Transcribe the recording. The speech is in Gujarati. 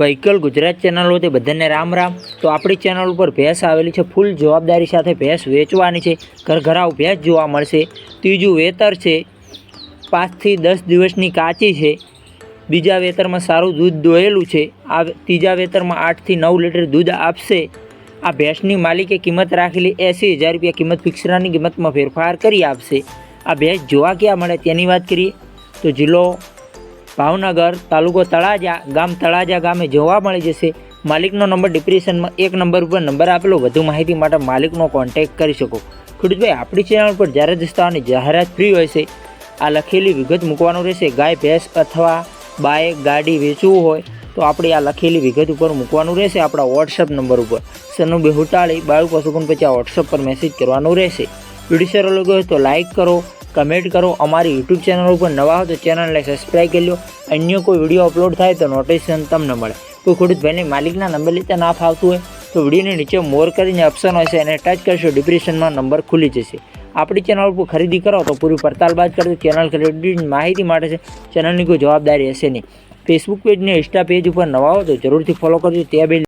વ્હીકલ ગુજરાત ચેનલ હોય તે બધાને રામ રામ. તો આપણી ચેનલ ઉપર ભેંસ આવેલી છે ફૂલ જવાબદારી સાથે ભેંસ વેચવાની છે. ઘરઘરાવ ભેંસ જોવા મળશે. ત્રીજું વેતર છે, પાંચથી દસ દિવસની કાચી છે. બીજા વેતરમાં સારું દૂધ દોયેલું છે. આ ત્રીજા વેતરમાં આઠથી નવ લીટર દૂધ આપશે. આ ભેંસની માલિકે કિંમત રાખેલી એંસી હજાર રૂપિયા કિંમત ફિક્સરાની કિંમતમાં ફેરફાર કરી આપશે. આ ભેંસ જોવા ક્યાં મળે તેની વાત કરીએ? તો જિલ્લો ભાવનગર તાલુકો તળાજા, ગામ તળાજા ગામે જોવા મળી જશે. માલિકનો નંબર ડિપ્રેશનમાં એક નંબર ઉપર નંબર આપેલો. વધુ માહિતી માટે માલિકનો કોન્ટેક્ટ કરી શકો. ખેડૂતભાઈ આપણી ચેનલ પર જ્યારે દસ્તાવાની જાહેરાત ફ્રી હોય છે, આ લખેલી વિગત મૂકવાનું રહેશે. ગાય, ભેંસ અથવા બાઇક ગાડી વેચવું હોય, તો આપણે આ લખેલી વિગત ઉપર મૂકવાનું રહેશે આપણા વોટ્સઅપ નંબર ઉપર. સનું બેહુટાળી બાળુ પશુકુન પછી આ વોટ્સઅપ પર મેસેજ કરવાનું રહેશે. વીડિયો સારો લાગ્યો તો લાઇક કરો. કમેન્ટ કરો, અમારી યુટ્યુબ ચેનલ ઉપર નવા હો તો ચેનલને સબસ્ક્રાઈબ કરી લો. અન્ય કોઈ વીડિયો અપલોડ થાય તો નોટિફિકેશન તમને મળે. કોઈ ખેડૂત ભાઈને માલિકના નંબર લેતા ના ફાવતું હોય તો વિડીયોની નીચે મોર કરીને ઓપ્શન હોય છે એને ટચ કરશો ડિપ્રેશનમાં નંબર ખુલી જશે. આપણી ચેનલ ઉપર ખરીદી કરો તો પૂરી પડતાલ બાદ કરજો. ચેનલ ખરીદીની માહિતી માટે છે. ચેનલની કોઈ જવાબદારી હશે નહીં. ફેસબુક પેજ ને ઇન્સ્ટા પેજ ઉપર નવા હો તો જરૂરથી ફોલો કરજો. ત્યાં બે